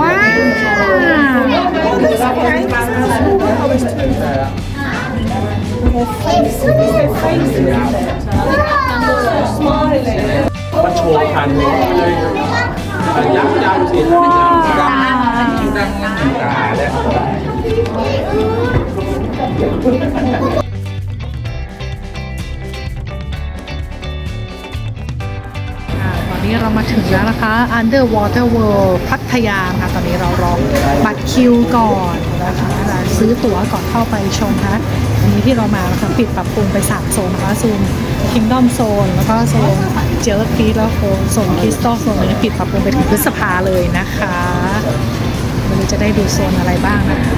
ว้าวมันโชว์พันเลยยักษ์ยาวสิยักษ์ยาวดังดังตาแล้ว นี้เรามาถึงแล้วนะคะ Underwater World พัทยาค่ะ ตอนนี้เรารอบัตรคิวก่อนนะคะซื้อตั๋วก่อนเข้าไปชมนะคะอันนี้ที่เรามานะคะปิดปรับปรุงไปสามโซนนะคะโซน Kingdom Zone แล้วก็โซนเจลฟีแล้วโซนคริสตัลโซนนี้ปิดปรับปรุงไปถึงพฤษภาเลยนะคะวันนี้จะได้ดูโซนอะไรบ้างนะคะ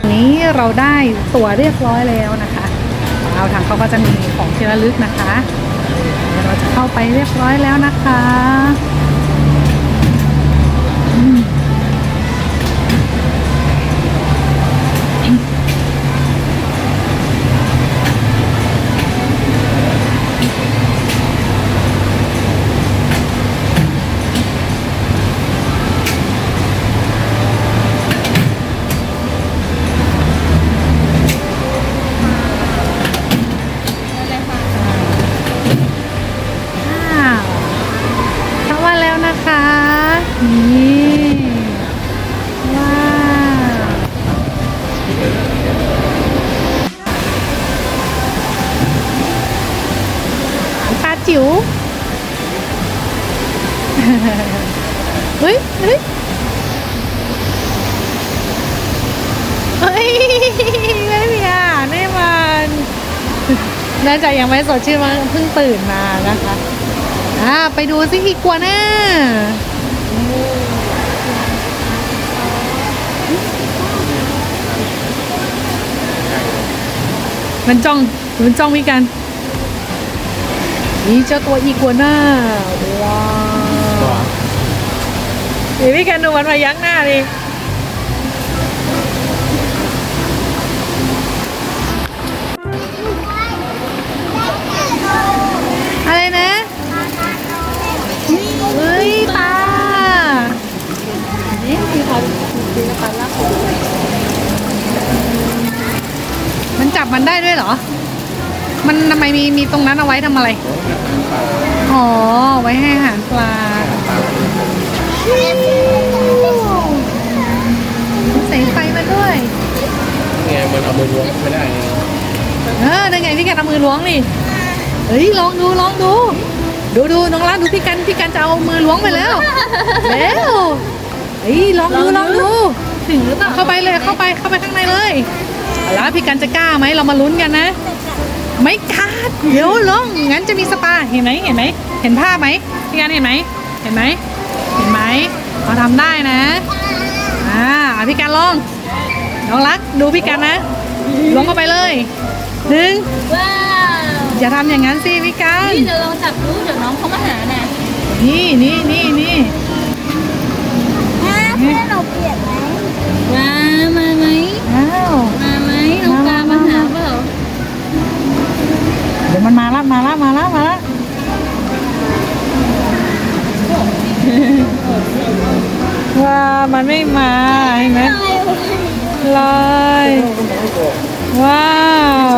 วันนี้เราได้ตั๋วเรียบร้อยแล้วนะคะเอาทางเขาก็จะมีของที่ระลึกนะคะ เดี๋ยวเราจะเข้าไปเรียบร้อยแล้วนะคะ ยังไม่สดชื่นมากเพิ่งตื่นมานะคะอ่าไปดูสิอีกัวน่ามันจ้องมันจ้องพี่กัน นี่เจ้าตัวอีกัวน่าว้าวเดี๋ยวพี่กันดูมันมายักหน้าดิ คือปลาลักมันจับมันได้ด้วยเหรอ มันทำไมมีมีตรงนั้นเอาไว้ทำอะไร อ๋อ ไว้ให้อาหารปลาใส่ไฟมาด้วย ไงมันเอามือล้วงไม่ได้ไงเออได้ไงพี่กันเอามือล้วงนี่ เฮ้ย ลองดู ลองดู ดูดูน้องรักดูพี่กัน พี่กันจะเอามือล้วงไปแล้วเร็ว เฮ้ยลองดูลองดูถึงหรือเปล่าเข้าไปเลยเข้าไปเข้าไปข้างในเลยเอาแล้วพี่กันจะกล้าไหมเรามาลุ้นกันนะ ไม่กล้าเดี๋ยวลองงั้นจะมีสปาเห็นไหมเห็นไหมเห็นภาพไหมพี่กันเห็นไหมเห็นไหมเห็นไหมเราทำได้นะอ่าอะพี่กันลองน้องรักดูพี่กันนะล้วงเข้าไปเลยหนึ่งว้าวอย่าทำอย่างนั้นสิพี่กันนี่เดี๋ยวลองจับดูเดี๋ยวน้องเขามาหาน่ะนี่นี่นี่นี่ มาละมาละมาละมาละว้ามันไม่มาเห็นไหมลอยว้าว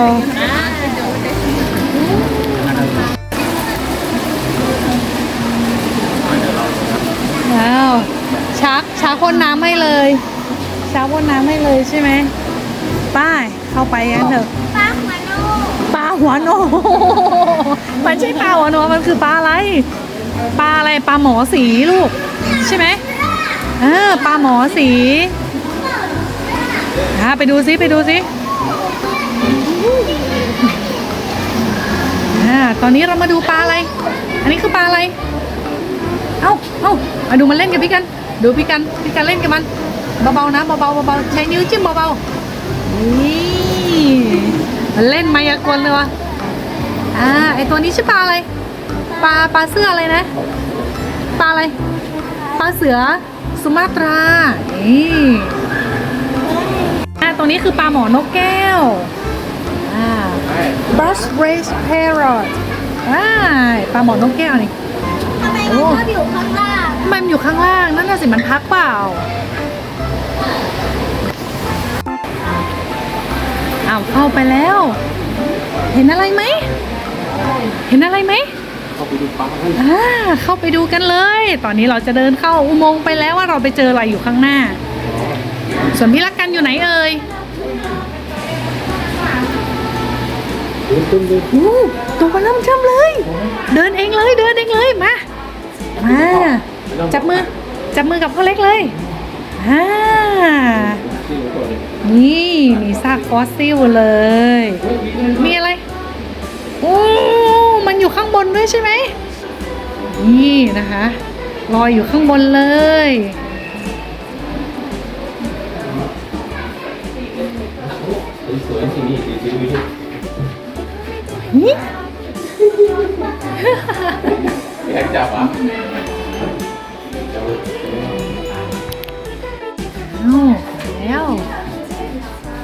ว้าวชักชักพ่นน้ำให้เลยชักพ่นน้ำให้เลยใช่ไหมป้ายเข้าไปกันเถอะ ปลาหัวโน ปลา หัวโน มันใช่ปลาหัวโนมันคือปลาอะไร ปลาอะไรปลาหมอสีลูก ใช่ไหมเออปลาหมอสีอ่าไปดูซิไปดูซิอ่าตอนนี้เรามาดูปลาอะไร อันนี้คือปลาอะไร เอ้าเอ้ามาดูมันเล่นกับพี่กัน ดูพี่กันพี่กันเล่นกับมันเบาๆนะเบาๆเบาๆใช้นิ้วจิ้มเบาๆนี่ มันเล่นมายากลเลยวะอ่าไอตัวนี้ชื่อปลาอะไร ปลาปลาเสื้ออะไรนะ ปลาอะไร ปลาเสือสุมาตรา นี่อ่าตัวนี้คือปลาหมอนกแก้ว อ่า brush race parrot อ้ายปลาหมอนกแก้วนี่ทำไมมันชอบอยู่ข้างล่างทำไมมันอยู่ข้างล่าง นั่นน่ะสิมันพักเปล่า อ้าวเข้าไปแล้ว เห็นอะไรไหม เห็นอะไรไหมเข้าไปดูปลาให้อ่าเข้าไปดูกันเลย ตอนนี้เราจะเดินเข้าอุโมงค์ไปแล้วว่าเราไปเจออะไรอยู่ข้างหน้า ส่วนพี่รักกันอยู่ไหนเอ่ยอู้ตัวเริ่มเทิมเลย เดินเองเลยเดินเองเลยมา มา จับมือ จับมือกับพ่อเล็กเลยอ่า นี่มีซากฟอสซิลเลย มีอะไร โอ้ มันอยู่ข้างบนด้วยใช่ไหม นี่นะคะลอยอยู่ข้างบนเลยสวยๆที่นี่สีสีดูดินี่อยากจับอะจับเลยอ้าว แล้ว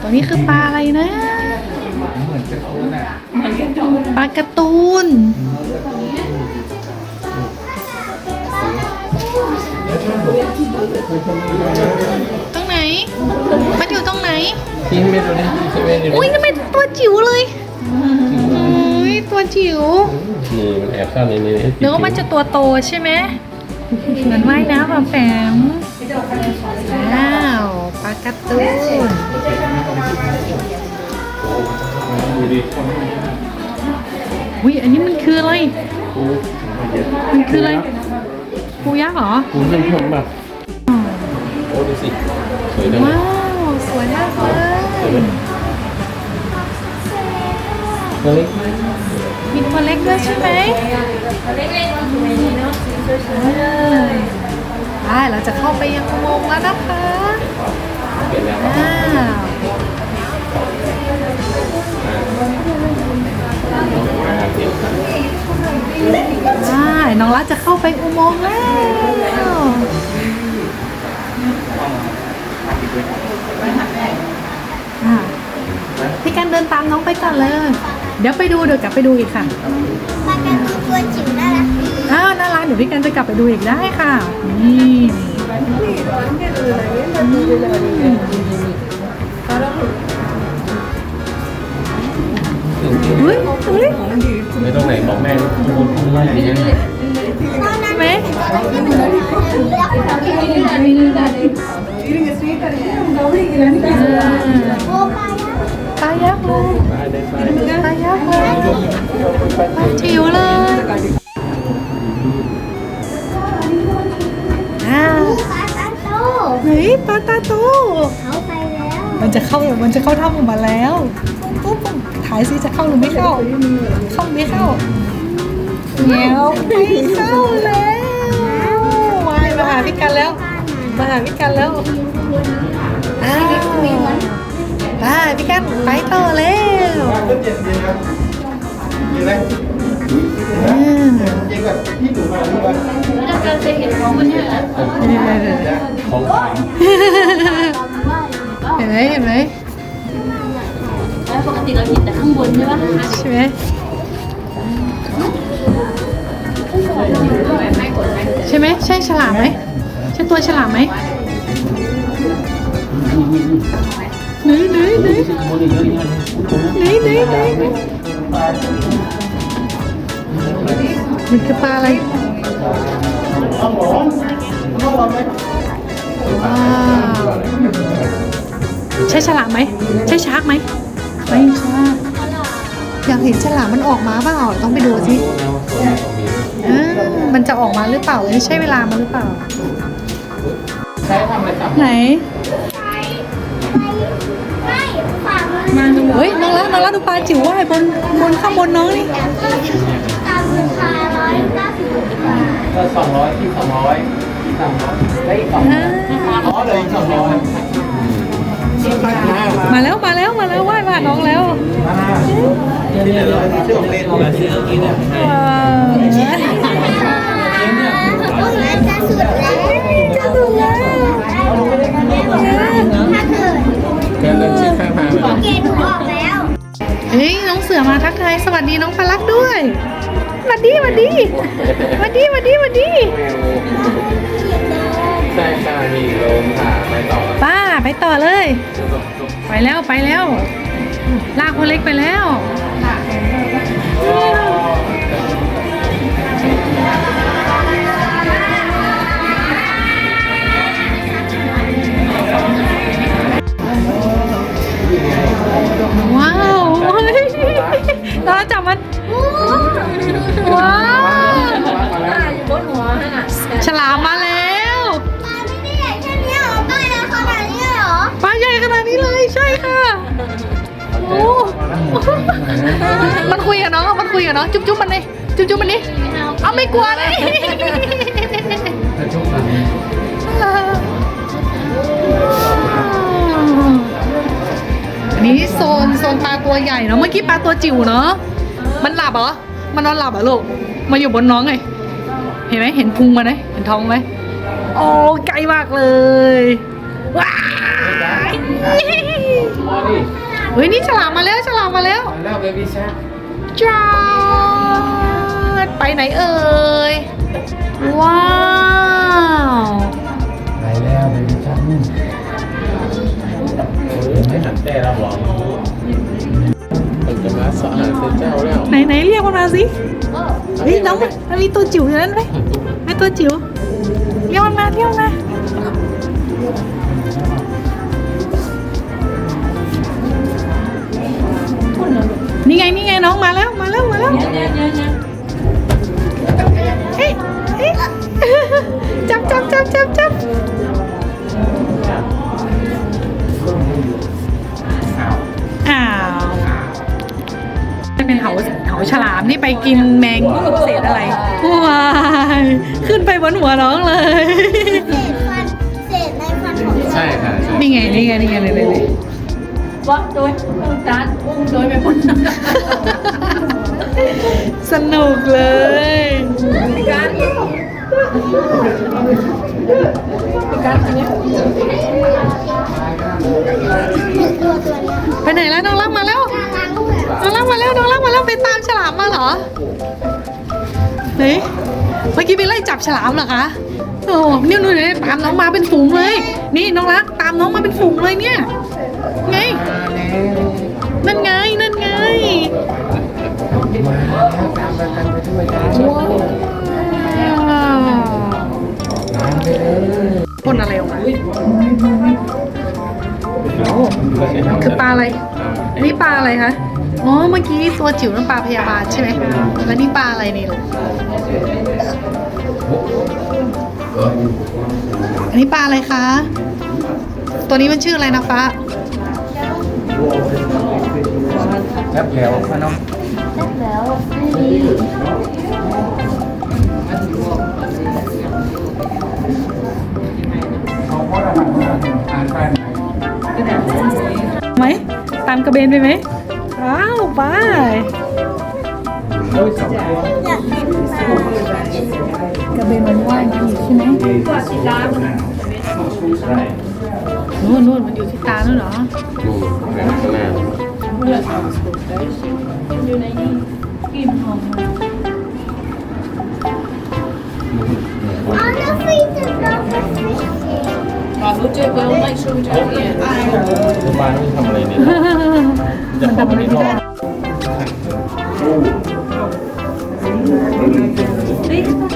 ตัวนี้คือปลาอะไรนะ เหมือนจะเอาน่ะปลาการ์ตูน ตรงไหน มันอยู่ตรงไหน ทิ้งไม่ตัวนี้ทิ้งไม่ตัวอุ้ยนี้ทำไมตัวจิ๋วเลยอุ้ยตัวจิ๋วนี่มันแอบซ่อนในนี้หรือว่ามันจะตัวโตใช่ไหมเหมือนว่ายน้ำแบบแฝมว้าวปลาการ์ ตูนดูดิอุ้ยอันนี้มันคืออะไรปูมันคืออะไรปูยักษ์เหรอปูเยี่ยมชมแบบโอ้ดูสิสวยจังเลยว้าวสวยมากเลยสวยไหมเฮ้ยมีตัวเล็กด้วยใช่ไหมเล็กๆอยู่ในนี้เนาะได้เราจะเข้าไปยังอุโมงค์แล้วนะคะเปลี่ยนแล้วอ้าวได้น้องรัฐจะเข้าไปอุโมงค์แล้ว อะพี่กันเดินตามน้องไปก่อนเลย เดี๋ยวไปดูเดี๋ยวกลับไปดูอีกค่ะปลาการ์ตูนตัวจิ๋วน่ารักดี อ้าวน่ารักเดี๋ยวพี่กันจะกลับไปดูอีกได้ค่ะ นี่เฮ้ยเฮ้ย ไม่ต้องไหนบอกแม่ลูกปูปูอะไรอย่างเงี้ยใช่ไหมโอ้ปลายั ปลาตาโตเขาไปแล้วมันจะเข้ามันจะเข้าถ้ำออกมาแล้วปุ๊บปุ๊บถ่ายซิจะเข้าหรือไม่เข้า เข้าหรือไม่เข้าเงี้ยวไม่เข้าแล้ววายมาหาพี่กันแล้ว มาหาพี่กันแล้วอ้าวไปพี่กันไปต่อแล้วมีอะไรอืมจริงแบ บพี่หนูมาที่บ้านนี่ๆๆของขายเห็นไหมเห็นไหมปกติเราเห็นแต่ข้างบนใช่ปะใช่ไหมใช่ไหมใช่ฉลามไหมใช่ตัวฉลามไหมไหนไหนไหนโมนี่เยอะแยะเลยไหนไหนไหน มันคือปลาอะไรว้าวใช่ฉลามไหม ใช่ชาร์กไหม ไม่ใช่อยากเห็นฉลามมันออกมาเปล่าต้องไปดูสิเออมันจะออกมาหรือเปล่าเอ้ยใช่เวลามันหรือเปล่าใช้ทำอะไรจับไหนไม่ฝากมันมาดูเฮ้ยน้องละน้องละดูปลาจิ๋วว่ายบนบนข้างบนน้องนี่ตาม ราคาร้อยเก้าสิบกว่าก็สองร้อยที่สองร้อยที่สามร้อยได้อีกสองอ่าอ๋อเลยสองร้อยมาแล้วมาแล้วมาแล้วว่ายมาน้องแล้วนี่เราชื่อของเล่นเราซื้อกินเนี่ยว้าวมันจะสุดแล้วจะสุดแล้วถ้าเกิดเดินเดินชื่อข้างทางเลยเกณฑ์หนูออกแล้วเฮ้ยน้องเสือมาทักทายสวัสดีน้องพลักด้วยห วัดดีหวัดดีหวัดดีหวัดดีหวัดดีใช่ค่ะมีลงค่ะไปต่อป้าไปต่อเลย ไปแล้วไปแล้ว ลากคนเล็กไปแล้วว้าวเฮ้ยเราจับมัน ว้าวฉลามมาแล้วปลาไม่ได้ใหญ่แค่นี้เหรอปลาใหญ่ขนาดนี้เลยเหรอปลาใหญ่ขนาดนี้เลยใช่ค่ะโอ้มันคุยกับน้องมันคุยกับน้องจุ๊บจุ๊บมันเลยจุ๊บจุ๊บมันดิเอาไม่กลัวเลยอันนี้โซนโซนปลาตัวใหญ่เนาะเมื่อกี้ปลาตัวจิ๋วเนาะ มันหลับเหรอ มันนอนหลับเหรอลูก มาอยู่บนน้องไง เห็นไหมเห็นพุงมันไหมเห็นท้องไหมโอ้ไกลมากเลย ว้ายมาดิเฮ้ยนี่ฉลามมาแล้วฉลามมาแล้วมาแล้วเบบี้แชร์จาดไปไหนเอ่ย ว้าวไปแล้วเบบี้แชร์นู่นไม่หันแต่เราบอกมันจะมาสอนเซเจ้าแล้ว ไหนไหนเรียกมันมาสิเฮ้ยน้องมันมีตัวจิ๋วอยู่นั่นไหมไอตัวจิ๋วเรียกมันมาเรียกมันมานี่ไงนี่ไงน้องมาแล้วมาแล้วมาแล้วเฮ้ยเฮ้ยจับจับจับจับจับ เป็นเหาเหาฉลามนี่ไปกินแมงเศษอะไรว้ายขึ้นไปบนหัวน้องเลยเศษฟันเศษในฟันของเราใช่ค่ะใช่นี่ไงนี่ไงนี่ไงเลยเลยเลยวัดโดยต้องการอุ้มโดยไม่พ้นสนุกเลย การตัวตัวเนี้ย ไปไหนแล้วน้องรักมาแล้วน้องรักมาแล้วน้องรักมาแล้วไปตามฉลามมาเหรอเฮ้ยเมื่อกี้ไปไล่จับฉลามเหรอคะโอ้เนี่ยนู่นเลยตามน้องมาเป็นฝูงเลย นี่น้องรักตามน้องมาเป็นฝูงเลยเนี่ยไงนั่นไงนั่นไงมาตามกันไปด้วยกัน พ่นอะไรออกมาคือปลาอะไรอันนี่ปลาอะไรคะ อ๋อ เมื่อกี้ตัวจิ๋วนั่นปลาพยาบาลใช่ไหม แล้วนี่ปลาอะไรนี่ลูกอันนี้ปลาอะไรคะ ตัวนี้มันชื่ออะไรนะฟ้าแล้แผลวพ่อน้อง ไหมตามกระเบนไปไหมอ้าวไปอยากเห็นปลากระเบนมันว่ายอยู่ใช่ไหมใช่นู่นนู่นมันอยู่ที่ตานู่นเหรอดูแผลข้างหน้าอยู่ในนี้กลิ่นหอม บ้านนี่ทำอะไรเนี่ยจะเข้ามาในท่อ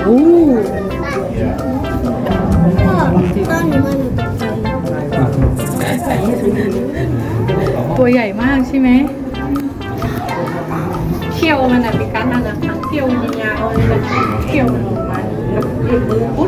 อู้ตอนนี้มันตัวใหญ่มากใช่ไหมเขี้ยวมันอะพี่กัสนั่นอะเขี้ยวมันยาวเลยนะเขี้ยวมันออกมาแล้วมือพุด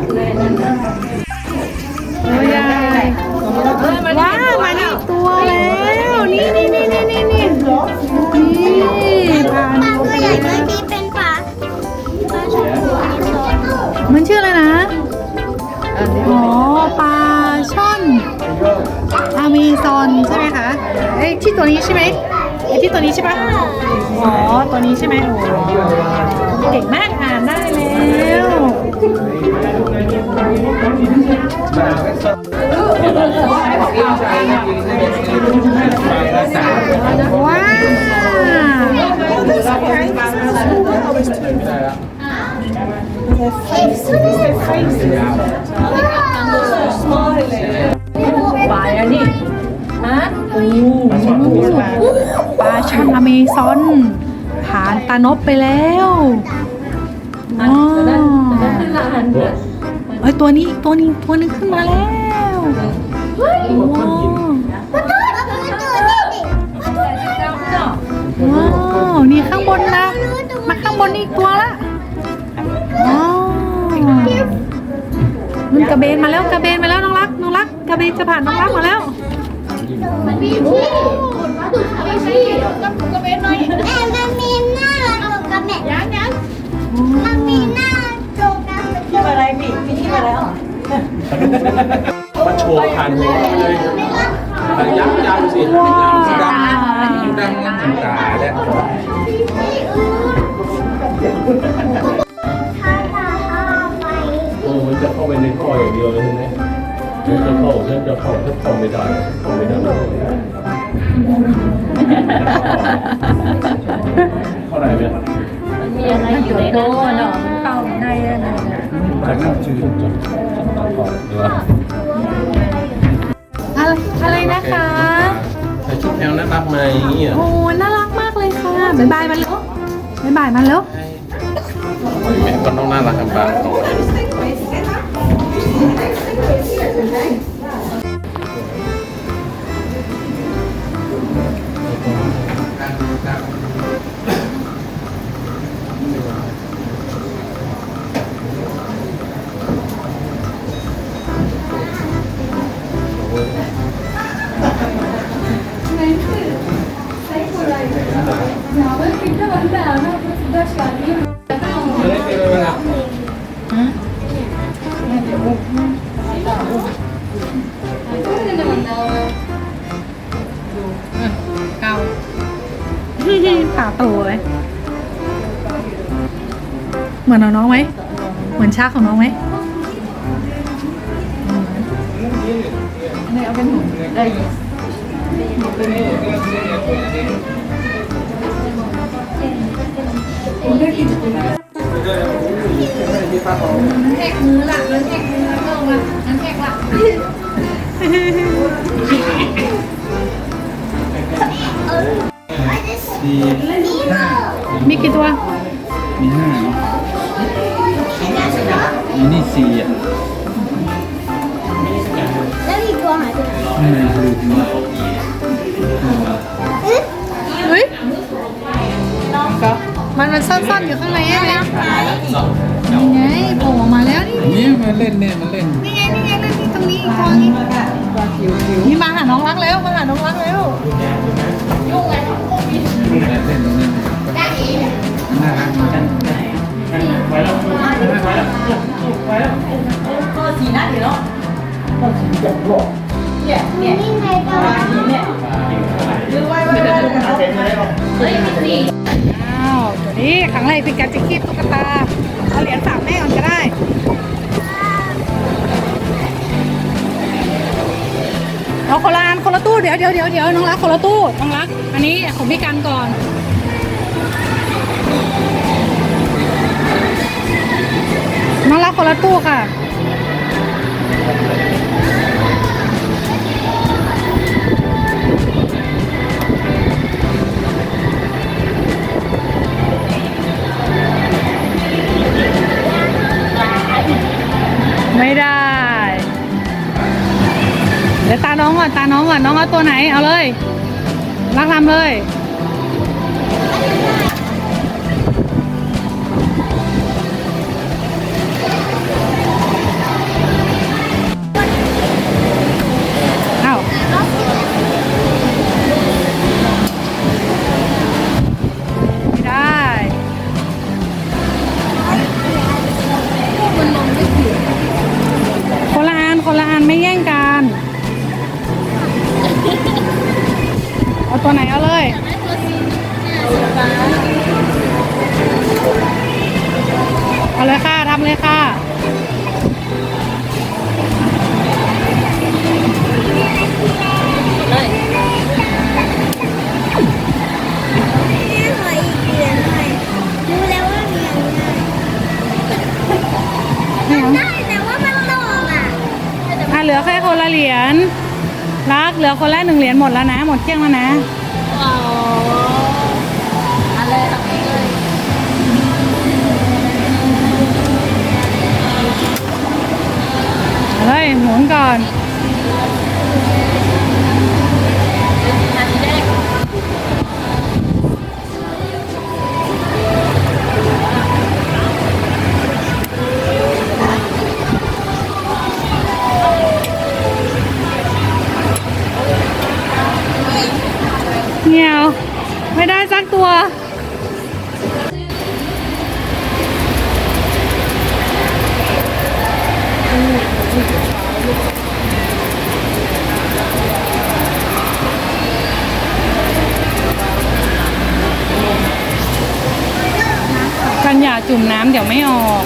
เลยนั่น ที่ตัวนี้ใช่ไหมไอ้ที่ตัวนี้ใช่ปะอ๋อ ตัวนี้ใช่ไหมโอ้เก่งมากอ่านได้แล้วว้าวไปอันนี้ ฮะโอ้ปลาช่อนมีปลาปลาช่อนอเมซอนผ่านตานบไปแล้วอ๋อนั่นนั่นคืออาหารเดือดเฮ้ยตัวนี้อีกตัวนี้ตัวหนึงขึ้นมาแล้วว้าวว้าวนี่ข้างบนนะมาข้างบนนี่อีกตัวละว้าวมันกระเบนมาแล้วกระเบนมาแล้วน้องรักน้องรักกระเบนจะผ่านน้องรักมาแล้ว มันมีที่คนมาดูเขาไม่ใช่กับกระเบนหน่อยแต่มันมีหน้าตัวกระเบนยังยังมันมีหน้าตัวกระเบนที่อะไรมีมีที่อะไรอ๋อมาโชว์ทันเลยยักษ์ยาวสิดังดำสีดังสีดงตาแล้วโอ้มันจะเข้าไปในคออย่างเดียวเลยใช่ไหม มันจะเข้ามันจะเข้าถ้าเข้าไม่ได้เข้าไม่ได้เข้าไหนเนี่ยมันมีอะไรอยู่ในนั้นเนาะเป่าในอะไรจากนั้นชื่อจดต่อต่อหรือว่าอะไรอะไรนะคะใส่ชุดแมวน่ารักไหมเนี่ยโอ้น่ารักมากเลยค่ะบ๊ายบายมันเร็วบ๊ายบายมันเร็วแม่ก็ต้องน่ารักกันบ้าง ขาโตเลยเหมือนน้องไหม เหมือนชาของน้องไหมนี่เอาเป็นหนุ่ม ได้นั้นแทกมือละนั้นแทกมือละเพิ่มมานั้นแทกละสี่ห้ามีกี่ตัว มีห้าเนาะมีนี่สี่อะแล้วอีกตัวหายไปไหนข้างในคือเฮ้ยก็ มันมันซ่อนๆอยู่ข้างในใช่ไหมนี่ไงโผล่ออกมาแล้วนี่นี่มันเล่นเนี่ยมันเล่น นี่ไงนี่ไงนี่ตรงนี้อีกตัวนี้นี่มาหาน้องรักแล้วมาหาน้องรักแล้วเล่นเล่นเล่นน่ารักเหมือนกันไปแล้วไปแล้วไปแล้วก็สีนัดเนาะนี่ไงตัวเฮ้ยมีสี อ้าวตัวนี้ครั้งแรกเป็นการจะคีบตุ๊กตา เอาเหรียญฝากแม่ก่อนก็ได้เอาคนละอันคนละตู้เดี๋ยวเดี๋ยวเดี๋ยวเดี๋ยวน้องรักคนละตู้น้องรัก อันนี้ของพี่กันก่อนน้องรักคนละตู้ค่ะ ไม่ได้ เดี๋ยวตาน้องก่อนตาน้องก่อนน้องเอาตัวไหนเอาเลยรักนำเลย อะเหลือแค่คนละเหรียญ รักเหลือคนละหนึ่งเหรียญหมดแล้วนะ หมดเกลี้ยงแล้วนะ อ๋ออะไรแบบนี้เลยเฮ้ยหมุนก่อน เงียว ไม่ได้สักตัว กันอย่าจุ่มน้ำเดี๋ยวไม่ออก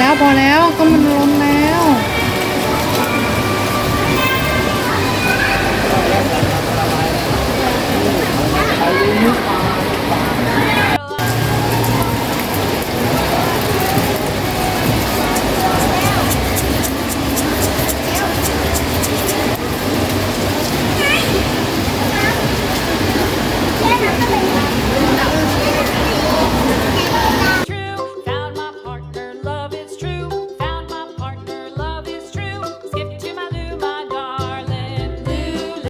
แล้วพอแล้วก็มันลมแร